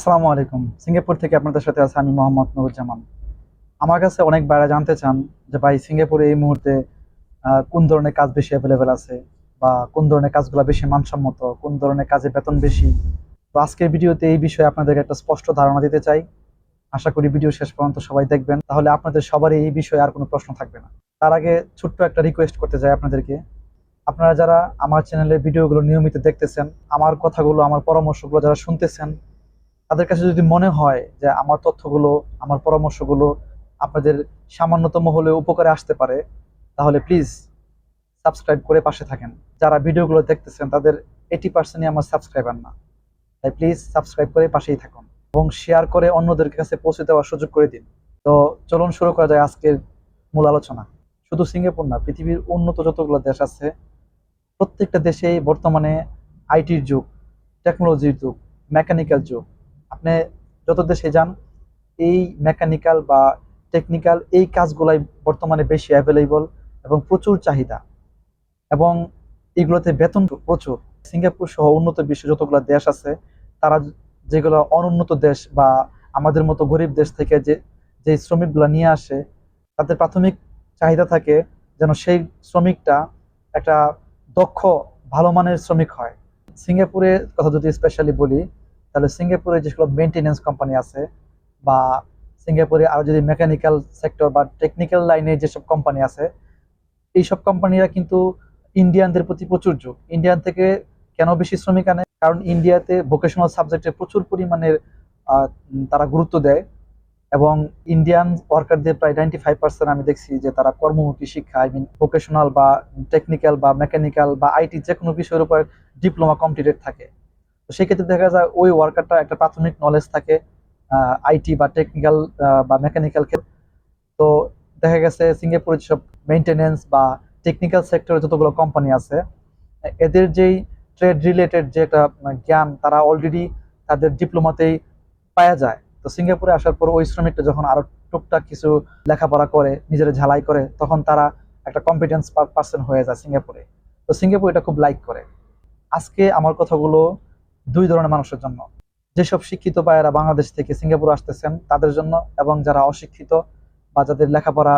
আসসালামু আলাইকুম। সিঙ্গাপুর থেকে আপনাদের সাথে আছে আমি মোহাম্মদ নুরুজ্জামান। আমার কাছে অনেক বাইরে জানতে চান যে ভাই, সিঙ্গাপুরে এই মুহূর্তে কোন ধরনের কাজ বেশি অ্যাভেলেবেল আছে? বা কোন ধরনের কাজগুলো বেশি মানসম্মত? কোন ধরনের কাজে বেতন বেশি? তো আজকের ভিডিওতে এই বিষয়ে আপনাদেরকে একটা স্পষ্ট ধারণা দিতে চাই। আশা করি ভিডিও শেষ পর্যন্ত সবাই দেখবেন। তাহলে আপনাদের সবারই এই বিষয়ে আর কোনো প্রশ্ন থাকবে না। তার আগে ছোট্ট একটা রিকোয়েস্ট করতে চাই আপনাদেরকে। আপনারা যারা আমার চ্যানেলের ভিডিওগুলো নিয়মিত দেখতেছেন, আমার কথাগুলো, আমার পরামর্শগুলো যারা শুনতেছেন তাদের কাছে যদি মনে হয় যে আমার তথ্যগুলো, আমার পরামর্শগুলো আপনাদের সামান্যতম হলেও উপকারে আসতে পারে, তাহলে প্লিজ সাবস্ক্রাইব করে পাশে থাকেন। যারা ভিডিওগুলো দেখতেছেন, তাদের এইটি পার্সেন্টই আমার সাবস্ক্রাইবার না। তাই প্লিজ সাবস্ক্রাইব করে পাশেই থাকুন এবং শেয়ার করে অন্যদের কাছে পৌঁছে দেওয়ার সুযোগ করে দিন। তো চলুন শুরু করা যায় আজকের মূল আলোচনা। শুধু সিঙ্গাপুর না, পৃথিবীর উন্নত যতগুলো দেশ আছে, প্রত্যেকটা দেশেই বর্তমানে আইটির যুগ টেকনোলজির যুগ মেকানিক্যাল যুগ আপনি যত দেশে যান, এই মেকানিক্যাল বা টেকনিক্যাল এই কাজগুলাই বর্তমানে বেশি অ্যাভেলেবল এবং প্রচুর চাহিদা। এবং এগুলোতে বেতন প্রচুর। সিঙ্গাপুর সহ উন্নত বিশ্ব যতগুলো দেশ আছে, তারা যেগুলো অনুন্নত দেশ বা আমাদের মতো গরিব দেশ থেকে যে যে শ্রমিকগুলো নিয়ে আসে, তাদের প্রাথমিক চাহিদা থাকে যেন সেই শ্রমিকটা একটা দক্ষ, ভালো মানের শ্রমিক হয়। সিঙ্গাপুরের কথা যদি স্পেশালি বলি তাহলে সিঙ্গাপুরে যেগুলো মেনটেনেন্স কোম্পানি আছে বা সিঙ্গাপুরে আরও যদি মেকানিক্যাল সেক্টর বা টেকনিক্যাল লাইনে যেসব কোম্পানি আছে এইসব কোম্পানিরা কিন্তু ইন্ডিয়ানদের প্রতি প্রচুর যোগ ইন্ডিয়ান থেকে কেন বেশি শ্রমিক আনে? কারণ ইন্ডিয়াতে ভোকেশনাল সাবজেক্টে প্রচুর পরিমাণের তারা গুরুত্ব দেয় এবং ইন্ডিয়ান ওয়ার্কারদের প্রায় নাইনটি ফাইভ পার্সেন্ট আমি দেখছি যে তারা কর্মমুখী শিক্ষা আই মিন ভোকেশনাল বা টেকনিক্যাল বা মেকানিক্যাল বা আইটি যে কোনো বিষয়ের উপর ডিপ্লোমা কমপ্লিটেড থাকে। তো সেক্ষেত্রে দেখা যায় ওই ওয়ার্কারটা একটা প্রাথমিক নলেজ থাকে আইটি বা টেকনিক্যাল বা মেকানিক্যাল ক্ষেত্রে। তো দেখা গেছে সিঙ্গাপুরে যেসব মেনটেনেন্স বা টেকনিক্যাল সেক্টরে যতগুলো কোম্পানি আছে, এদের যেই ট্রেড রিলেটেড যে একটা জ্ঞান, তারা অলরেডি তাদের ডিপ্লোমাতেই পাওয়া যায়। তো সিঙ্গাপুরে আসার পর ওই শ্রমিকটা যখন আরও টুকটাক কিছু লেখাপড়া করে, নিজের ঝালাই করে, তখন তারা একটা কম্পিটেন্স পার্সন হয়ে যায় সিঙ্গাপুরে তো সিঙ্গাপুর এটা খুব লাইক করে। আজকে আমার কথাগুলো দুই ধরনের মানুষের জন্য। যেসব শিক্ষিত ভাইয়েরা বাংলাদেশ থেকে সিঙ্গাপুর আসতেছেন, তাদের জন্য এবং যারা অশিক্ষিত বা যাদের লেখাপড়া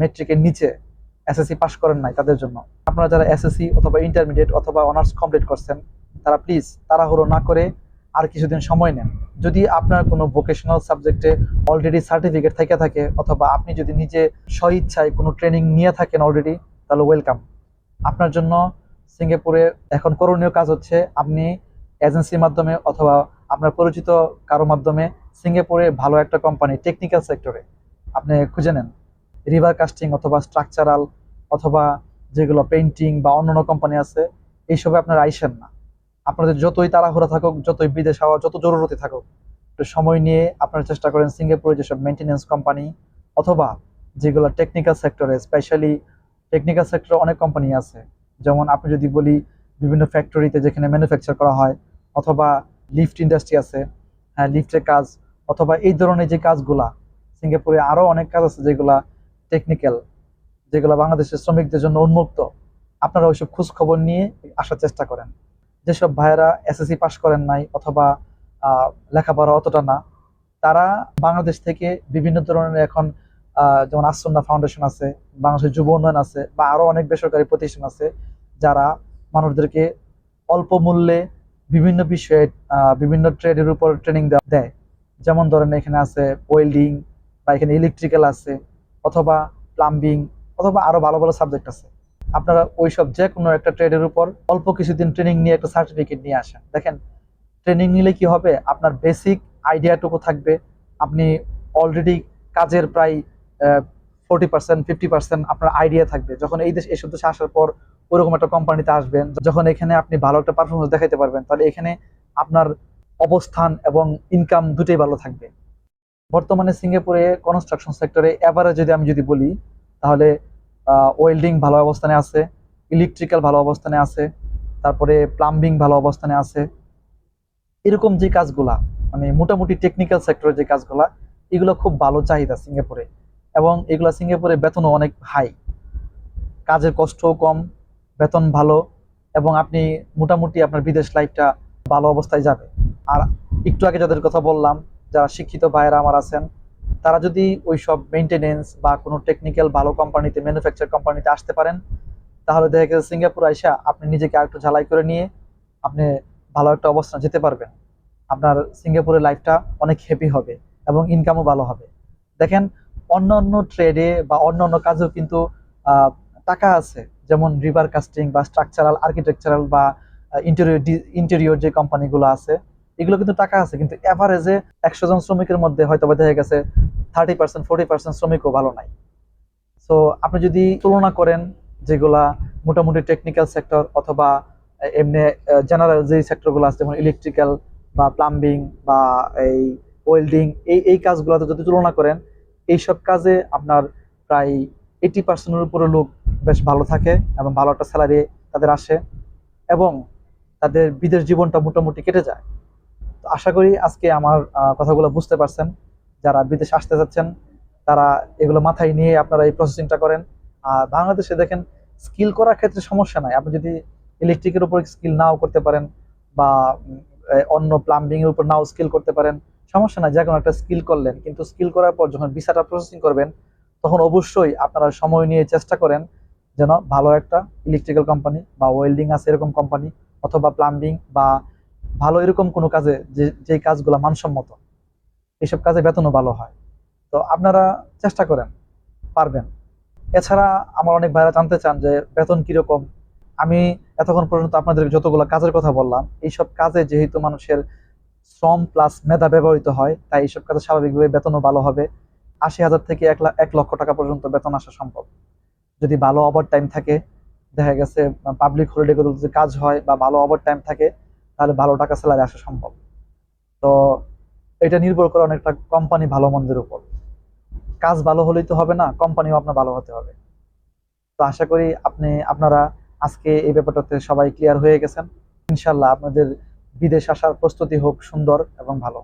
মেট্রিকের নিচে এসএসসি পাস করেন নাই, তাদের জন্য। আপনারা যারা এসএসসি অথবা ইন্টারমিডিয়েট অথবা অনার্স কমপ্লিট করছেন, তারা প্লিজ তাড়াহুড়ো না করে আর কিছুদিন সময় নেন। যদি আপনার কোনো ভোকেশনাল সাবজেক্টে অলরেডি সার্টিফিকেট থেকে থাকে অথবা আপনি যদি নিজে স্বইচ্ছায় কোনো ট্রেনিং নিয়ে থাকেন অলরেডি তাহলে ওয়েলকাম আপনার জন্য সিঙ্গাপুরে এখন করণীয় কাজ হচ্ছে আপনি এজেন্সির মাধ্যমে অথবা আপনার পরিচিত কারও মাধ্যমে সিঙ্গাপুরে ভালো একটা কোম্পানি টেকনিক্যাল সেক্টরে আপনি খুঁজে নেন। রিভার কাস্টিং অথবা স্ট্রাকচারাল অথবা যেগুলো পেইন্টিং বা অন্যান্য কোম্পানি আছে, এইসবে আপনারা আইসেন না। আপনাদের যতই তাড়াহুড়া থাকুক, যতই বিদেশ হওয়া, যত জরুরতি থাকুক, একটু সময় নিয়ে আপনারা চেষ্টা করেন সিঙ্গাপুরে যেসব মেনটেন্যান্স কোম্পানি অথবা যেগুলো টেকনিক্যাল সেক্টরে স্পেশালি টেকনিক্যাল সেক্টরে অনেক কোম্পানি আছে। যেমন আপনি যদি বলি বিভিন্ন ফ্যাক্টরিতে যেখানে ম্যানুফ্যাকচার করা হয় অথবা লিফট ইন্ডাস্ট্রি আছে হ্যাঁ লিফটের কাজ, অথবা এই ধরনের যে কাজগুলা, সিঙ্গাপুরে আরও অনেক কাজ আছে যেগুলা টেকনিক্যাল যেগুলো বাংলাদেশের শ্রমিকদের জন্য উন্মুক্ত। আপনারা ওইসব খোঁজ খবর নিয়ে আসার চেষ্টা করেন। যেসব ভাইয়েরা এসএসসি পাস করেন নাই অথবা লেখাপড়া অতটা না, তারা বাংলাদেশ থেকে বিভিন্ন ধরনের এখন যেমন আসন্না ফাউন্ডেশন আছে, বাংলাদেশের যুব উন্নয়ন আছে, বা আরও অনেক বেসরকারি প্রতিষ্ঠান আছে, যারা মানুষদেরকে অল্প মূল্যে বিভিন্ন বিষয়ে বিভিন্ন ট্রেডের উপর ট্রেনিং দেয়। যেমন ধরেন এখানে আছে ওয়েল্ডিং বা এখানে ইলেকট্রিক্যাল আছে, অথবা প্লাম্বিং অথবা আরও ভালো ভালো সাবজেক্ট আছে। আপনারা ওইসব যে কোনো একটা ট্রেডের উপর অল্প কিছুদিন ট্রেনিং নিয়ে একটা সার্টিফিকেট নিয়ে আসেন। দেখেন ট্রেনিং নিলে কি হবে? আপনার বেসিক আইডিয়াটুকু থাকবে। আপনি অলরেডি কাজের প্রায় ফোর্টি পার্সেন্ট ফিফটি পার্সেন্ট আপনার আইডিয়া থাকবে। যখন এই দেশ এসব দেশে আসার পর ওরকম একটা কোম্পানিতে আসবেন, যখন এখানে আপনি ভালো একটা পারফরমেন্স দেখাতে পারবেন, তাহলে এখানে আপনার অবস্থান এবং ইনকাম দুটোই ভালো থাকবে। বর্তমানে সিঙ্গাপুরে কনস্ট্রাকশন সেক্টরে এভারেজ যদি আমি যদি বলি, তাহলে ওয়েল্ডিং ভালো অবস্থানে আছে ইলেকট্রিক্যাল ভালো অবস্থানে আছে, তারপরে প্লাম্বিং ভালো অবস্থানে আছে। এরকম যে কাজগুলা মানে মোটামুটি টেকনিক্যাল সেক্টরের যে কাজগুলা, এগুলো খুব ভালো চাহিদা সিঙ্গাপুরে। এবং এগুলা সিঙ্গাপুরে বেতনও অনেক হাই কাজের কষ্টও কম, বেতন ভালো, এবং আপনি মোটামুটি আপনার বিদেশ লাইফটা ভালো অবস্থায় যাবে। আর একটু আগে যাদের কথা বললাম, যারা শিক্ষিত ভাইয়েরা আমার আছেন, তারা যদি ওই সব মেনটেনেন্স বা কোনো টেকনিক্যাল ভালো কোম্পানিতে ম্যানুফ্যাকচার কোম্পানিতে আসতে পারেন, তাহলে দেখা গেছে সিঙ্গাপুর আইসা আপনি নিজেকে আরেকটু ঝালাই করে নিয়ে আপনি ভালো একটা অবস্থান যেতে পারবেন। আপনার সিঙ্গাপুরের লাইফটা অনেক হ্যাপি হবে এবং ইনকামও ভালো হবে। দেখেন অন্য অন্য ট্রেডে বা অন্য অন্য কাজেও কিন্তু টাকা আছে। যেমন রিভার কাস্টিং বা স্ট্রাকচারাল আর্কিটেকচারাল বা ইন্টেরিয়র ইন্টেরিয়র যে কোম্পানিগুলো আছে, এগুলো কিন্তু টাকা আছে। কিন্তু এভারেজে একশো জন শ্রমিকের মধ্যে হয়তো বা দেখা গেছে থার্টি পার্সেন্ট ফোর্টি পার্সেন্ট শ্রমিকও ভালো নাই। সো আপনি যদি তুলনা করেন যেগুলা মোটামুটি টেকনিক্যাল সেক্টর অথবা এমনি জেনারেল যে সেক্টরগুলো আছে, যেমন ইলেকট্রিক্যাল বা প্লাম্বিং বা এই ওয়েল্ডিং এই এই কাজগুলোতে যদি তুলনা করেন এইসব কাজে আপনার প্রায় এইটি পার্সেন্টের উপরে লোক বেশ ভালো থাকে এবং ভালো একটা স্যালারি তাদের আসে এবং তাদের বিদেশ জীবনটা মোটামুটি কেটে যায়। তো আশা করি আজকে আমার কথাগুলো বুঝতে পারছেন। যারা বিদেশে আসতে যাচ্ছেন, তারা এগুলো মাথায় নিয়ে আপনারা এই প্রসেসিংটা করেন। আর বাংলাদেশে দেখেন স্কিল করার ক্ষেত্রে সমস্যা নাই। আপনি যদি ইলেকট্রিকের উপর স্কিল নাও করতে পারেন বা অন্য প্লাম্বিং এর উপর নাও স্কিল করতে পারেন সমস্যা নাই যে কোনো একটা স্কিল করলেন। কিন্তু স্কিল করার পর যখন ভিসাটা প্রসেসিং করবেন, তখন অবশ্যই আপনারা সময় নিয়ে চেষ্টা করেন যেন ভালো একটা ইলেকট্রিক্যাল কোম্পানি বা ওয়েল্ডিং আছে এরকম কোম্পানি অথবা প্লাম্বিং বা ভালো এরকম কোনো কাজে যে যে কাজগুলো মানসম্মত এইসব কাজে বেতনও ভালো হয়। তো আপনারা চেষ্টা করেন, পারবেন। এছাড়া আমার অনেক ভাইরা জানতে চান যে বেতন কীরকম? আমি এতক্ষণ পর্যন্ত আপনাদের যতগুলো কাজের কথা বললাম, এইসব কাজে যেহেতু মানুষের শ্রম প্লাস মেধা ব্যবহৃত হয়, তাই এইসব কাজে স্বাভাবিকভাবে বেতনও ভালো হবে। আশি হাজার থেকে এক লাখ এক লক্ষ টাকা পর্যন্ত বেতন আসা সম্ভব। যদি ভালো ওভার টাইম থাকে, দেখা গেছে পাবলিক হলিডেগুলো যদি কাজ হয় বা ভালো ওভার টাইম থাকে, তাহলে ভালো টাকা স্যালারি আসা সম্ভব। তো এটা নির্ভর করে অনেকটা কোম্পানি ভালো মন্দের উপর। কাজ ভালো হলেই তো হবে না কোম্পানিও আপনার ভালো হতে হবে। তো আশা করি আপনি, আপনারা আজকে এই ব্যাপারটাতে সবাই ক্লিয়ার হয়ে গেছেন। ইনশাল্লাহ আপনাদের বিদেশ আসার প্রস্তুতি হোক সুন্দর এবং ভালো।